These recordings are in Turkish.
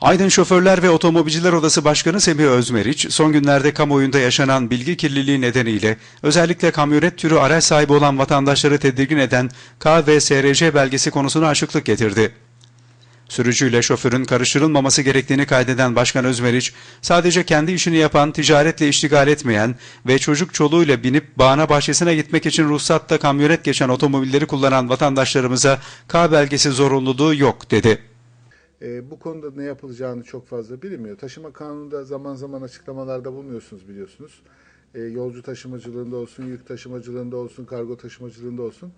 Aydın Şoförler ve Otomobilciler Odası Başkanı Semih Özmeriç, son günlerde kamuoyunda yaşanan bilgi kirliliği nedeniyle özellikle kamyonet türü araç sahibi olan vatandaşları tedirgin eden K ve SRC belgesi konusuna açıklık getirdi. Sürücüyle şoförün karıştırılmaması gerektiğini kaydeden Başkan Özmeriç, sadece kendi işini yapan, ticaretle iştigal etmeyen ve çocuk çoluğuyla binip bağına bahçesine gitmek için ruhsatta kamyonet geçen otomobilleri kullanan vatandaşlarımıza K belgesi zorunluluğu yok dedi. E, bu konuda ne yapılacağını çok fazla bilinmiyor. Taşıma kanununda zaman zaman açıklamalarda bulunuyorsunuz biliyorsunuz. E, yolcu taşımacılığında olsun, yük taşımacılığında olsun, kargo taşımacılığında olsun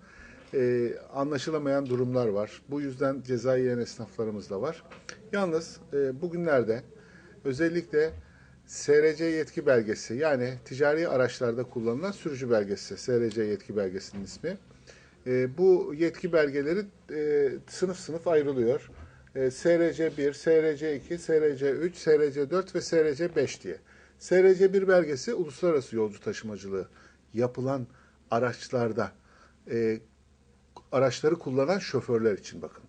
e, anlaşılamayan durumlar var. Bu yüzden ceza yiyen esnaflarımız da var. Yalnız e, bugünlerde özellikle SRC yetki belgesi yani ticari araçlarda kullanılan sürücü belgesi, SRC yetki belgesinin ismi. E, bu yetki belgeleri e, sınıf sınıf ayrılıyor. E, SRC 1, SRC 2, SRC 3, SRC 4 ve SRC 5 diye. SRC 1 belgesi uluslararası yolcu taşımacılığı yapılan araçlarda e, araçları kullanan şoförler için bakın.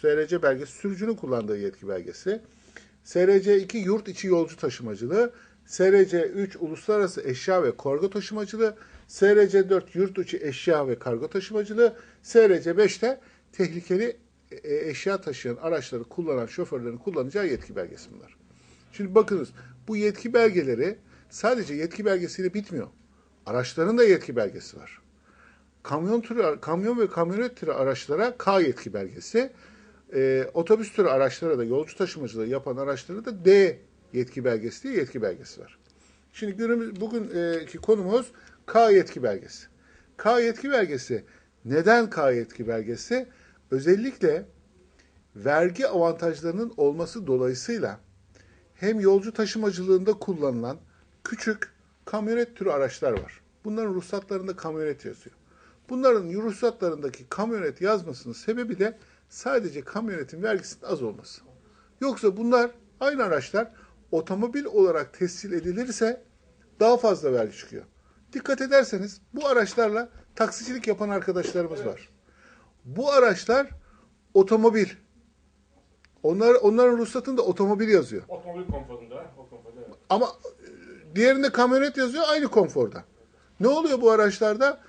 SRC belgesi sürücünün kullandığı yetki belgesi. SRC 2 yurt içi yolcu taşımacılığı, SRC 3 uluslararası eşya ve kargo taşımacılığı, SRC 4 yurt içi eşya ve kargo taşımacılığı, SRC 5 de tehlikeli e, eşya taşıyan araçları kullanan şoförlerin kullanacağı yetki belgesi bunlar. Şimdi bakınız bu yetki belgeleri sadece yetki belgesiyle bitmiyor. Araçların da yetki belgesi var. Kamyon türü, kamyon ve kamyonet türü araçlara K yetki belgesi, e, otobüs türü araçlara da yolcu taşımacılığı yapan araçlara da D yetki belgesi diye yetki belgesi var. Şimdi günümüz bugünkü konumuz K yetki belgesi. K yetki belgesi neden K yetki belgesi? Özellikle vergi avantajlarının olması dolayısıyla hem yolcu taşımacılığında kullanılan küçük kamyonet türü araçlar var. Bunların ruhsatlarında kamyonet yazıyor. Bunların ruhsatlarındaki kamyonet yazmasının sebebi de sadece kamyonetin vergisinin az olması. Yoksa bunlar aynı araçlar otomobil olarak tescil edilirse daha fazla vergi çıkıyor. Dikkat ederseniz bu araçlarla taksicilik yapan arkadaşlarımız var. Bu araçlar otomobil. Onlar onların ruhsatında otomobil yazıyor. Otomobil konforunda. O konforda evet. Ama e, diğerinde kamyonet yazıyor aynı konforda. Ne oluyor bu araçlarda?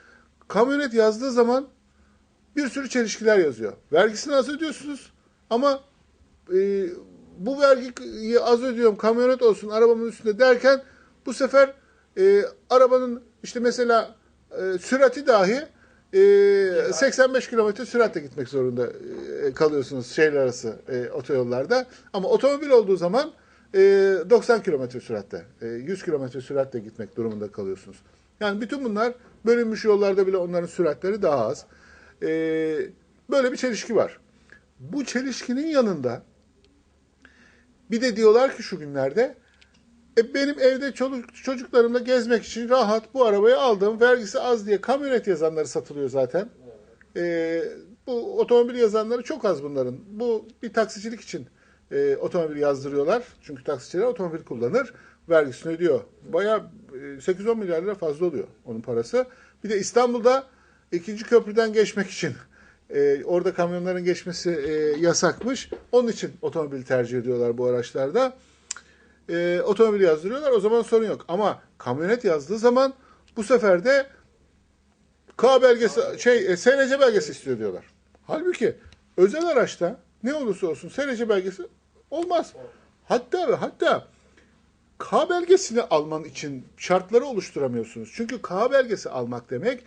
Kamyonet yazdığı zaman bir sürü çelişkiler yazıyor. Vergisini az ödüyorsunuz ama e, bu vergiyi az ödüyorum kamyonet olsun arabamın üstünde derken bu sefer e, arabanın işte mesela e, sürati dahi e, 85 kilometre süratle gitmek zorunda e, kalıyorsunuz şehir arası e, otoyollarda. Ama otomobil olduğu zaman e, 90 kilometre süratle, e, 100 kilometre süratle gitmek durumunda kalıyorsunuz. Yani bütün bunlar bölünmüş yollarda bile onların süratleri daha az. E, böyle bir çelişki var. Bu çelişkinin yanında bir de diyorlar ki şu günlerde e benim evde çoluk, çocuklarımla gezmek için rahat bu arabayı aldım. Vergisi az diye kamyonet yazanları satılıyor zaten. E, bu otomobil yazanları çok az bunların. Bu bir taksicilik için e, otomobil yazdırıyorlar. Çünkü taksiciler otomobil kullanır. Vergisini ödüyor. Bayağı e, 8-10 milyar lira fazla oluyor onun parası. Bir de İstanbul'da ikinci köprüden geçmek için e, orada kamyonların geçmesi e, yasakmış. Onun için otomobil tercih ediyorlar bu araçlarda e, otomobil yazdırıyorlar. O zaman sorun yok. Ama kamyonet yazdığı zaman bu sefer de K belgesi, şey, e, SRC belgesi istiyor diyorlar. Halbuki özel araçta ne olursa olsun SRC belgesi olmaz. Hatta hatta K belgesini alman için şartları oluşturamıyorsunuz. Çünkü K belgesi almak demek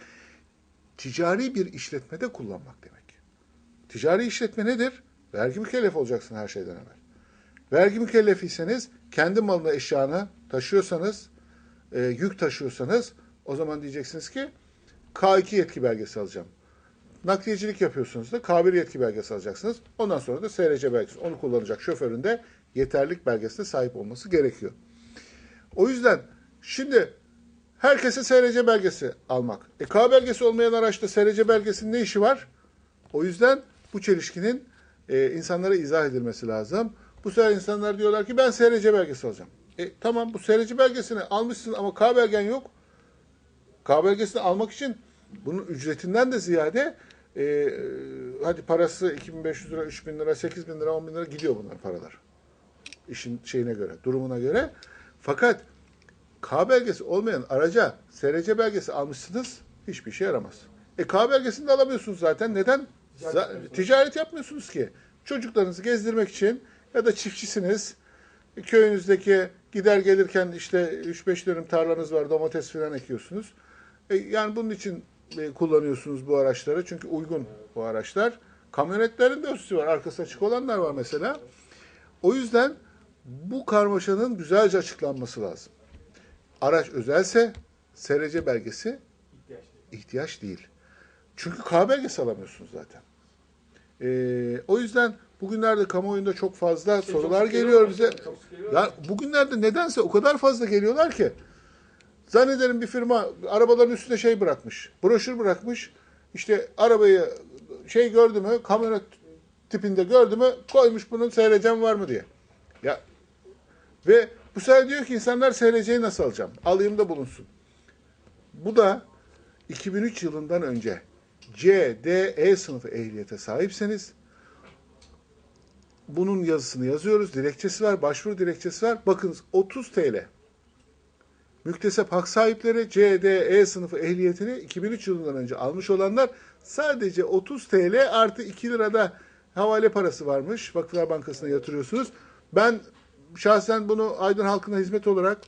ticari bir işletmede kullanmak demek. Ticari işletme nedir? Vergi mükellefi olacaksın her şeyden evvel. Vergi mükellefiyseniz kendi malını eşyanı taşıyorsanız, e, yük taşıyorsanız o zaman diyeceksiniz ki K2 yetki belgesi alacağım. Nakliyecilik yapıyorsunuz da K1 yetki belgesi alacaksınız. Ondan sonra da SRC belgesi. Onu kullanacak şoförün de yeterlik belgesine sahip olması gerekiyor. O yüzden şimdi herkese SRC belgesi almak. E K belgesi olmayan araçta SRC belgesinin ne işi var? O yüzden bu çelişkinin e, insanlara izah edilmesi lazım. Bu sefer insanlar diyorlar ki ben SRC belgesi alacağım. E, tamam bu SRC belgesini almışsın ama K belgen yok. K belgesini almak için bunun ücretinden de ziyade e, hadi parası 2500 lira, 3000 lira, 8000 lira, 10 bin lira gidiyor bunlar paralar. işin şeyine göre, durumuna göre. Fakat K belgesi olmayan araca SRC belgesi almışsınız hiçbir işe yaramaz. E K belgesini de alamıyorsunuz zaten. Neden? Za- ticaret yapmıyorsunuz ki. Çocuklarınızı gezdirmek için ya da çiftçisiniz. Köyünüzdeki gider gelirken işte 3-5 dönüm tarlanız var domates falan ekiyorsunuz. E, yani bunun için e, kullanıyorsunuz bu araçları. Çünkü uygun bu araçlar. Kamyonetlerin de üstü var. Arkası açık olanlar var mesela. O yüzden bu karmaşanın güzelce açıklanması lazım. Araç özelse SRC belgesi ihtiyaç değil. Çünkü K belgesi alamıyorsunuz zaten. Ee, o yüzden bugünlerde kamuoyunda çok fazla Şey, sorular çok geliyor bize. geliyor. Ya bugünlerde nedense o kadar fazla geliyorlar ki. Zannederim bir firma arabaların üstüne şey bırakmış. Broşür bırakmış. İşte arabayı şey gördü mü, kamyonet tipinde gördü mü koymuş bunun seyredeceğim var mı diye. Ya ve bu sefer diyor ki insanlar seyredeceği nasıl alacağım? Alayım da bulunsun. Bu da 2003 yılından önce C, D, E sınıfı ehliyete sahipseniz bunun yazısını yazıyoruz. Dilekçesi var, başvuru dilekçesi var. Bakınız 30 TL. Müktesep hak sahipleri C, D, E sınıfı ehliyetini 2003 yılından önce almış olanlar sadece 30 TL artı 2 lirada havale parası varmış. Vakıflar Bankası'na yatırıyorsunuz. Ben şahsen bunu Aydın halkına hizmet olarak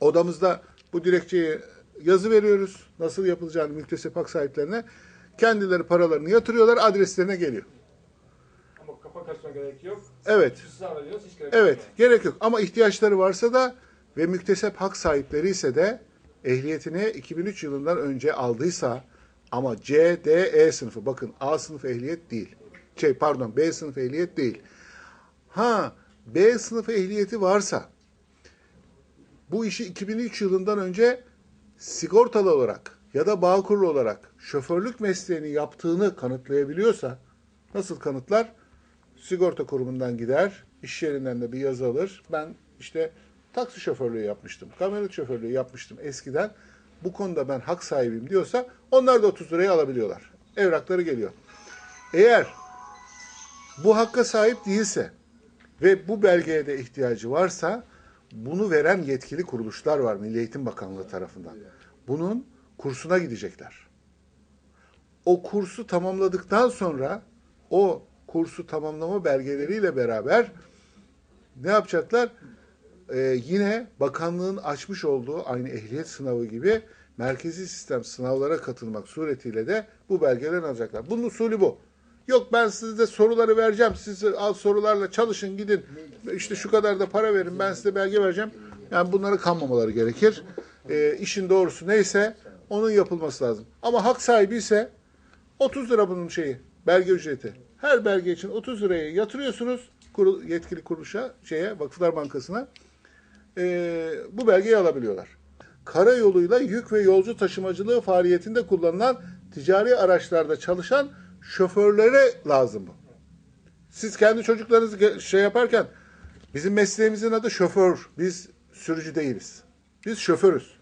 odamızda bu dilekçeyi yazı veriyoruz. Nasıl yapılacağını müktesep hak sahiplerine. Kendileri paralarını yatırıyorlar, adreslerine geliyor. Ama kapak açma gerek yok. Evet. Sağlıyoruz hiç gerek Evet, yok. gerek yok. Ama ihtiyaçları varsa da ve müktesep hak sahipleri ise de ehliyetini 2003 yılından önce aldıysa ama C, D, E sınıfı bakın A sınıfı ehliyet değil. Şey pardon B sınıfı ehliyet değil. Ha B sınıfı ehliyeti varsa bu işi 2003 yılından önce sigortalı olarak ya da bağkurlu olarak şoförlük mesleğini yaptığını kanıtlayabiliyorsa nasıl kanıtlar? Sigorta kurumundan gider, iş yerinden de bir yazı alır. Ben işte taksi şoförlüğü yapmıştım, kamyonet şoförlüğü yapmıştım eskiden. Bu konuda ben hak sahibiyim diyorsa onlar da 30 liraya alabiliyorlar. Evrakları geliyor. Eğer bu hakka sahip değilse ve bu belgeye de ihtiyacı varsa bunu veren yetkili kuruluşlar var Milli Eğitim Bakanlığı tarafından. Bunun kursuna gidecekler. O kursu tamamladıktan sonra o kursu tamamlama belgeleriyle beraber ne yapacaklar? Ee, yine bakanlığın açmış olduğu aynı ehliyet sınavı gibi merkezi sistem sınavlara katılmak suretiyle de bu belgelerini alacaklar. Bunun usulü bu. Yok ben size soruları vereceğim. Siz al sorularla çalışın gidin. İşte şu kadar da para verin ben size belge vereceğim. Yani bunları kanmamaları gerekir. Ee, işin doğrusu neyse onun yapılması lazım. Ama hak sahibi ise 30 lira bunun şeyi, belge ücreti. Her belge için 30 liraya yatırıyorsunuz kurul, yetkili kuruluşa, şeye, Vakıflar Bankası'na. Ee, bu belgeyi alabiliyorlar. Karayoluyla yük ve yolcu taşımacılığı faaliyetinde kullanılan ticari araçlarda çalışan şoförlere lazım bu. Siz kendi çocuklarınızı şey yaparken bizim mesleğimizin adı şoför. Biz sürücü değiliz. Biz şoförüz.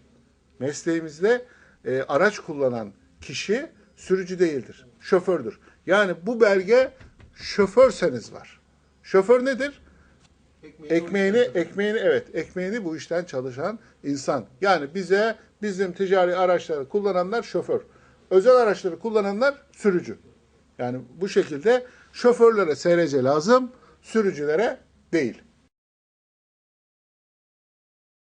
Mesleğimizde e, araç kullanan kişi sürücü değildir. Şofördür. Yani bu belge şoförseniz var. Şoför nedir? Ekmeğini, ekmeğini evet, ekmeğini bu işten çalışan insan. Yani bize bizim ticari araçları kullananlar şoför. Özel araçları kullananlar sürücü. Yani bu şekilde şoförlere SRC lazım, sürücülere değil.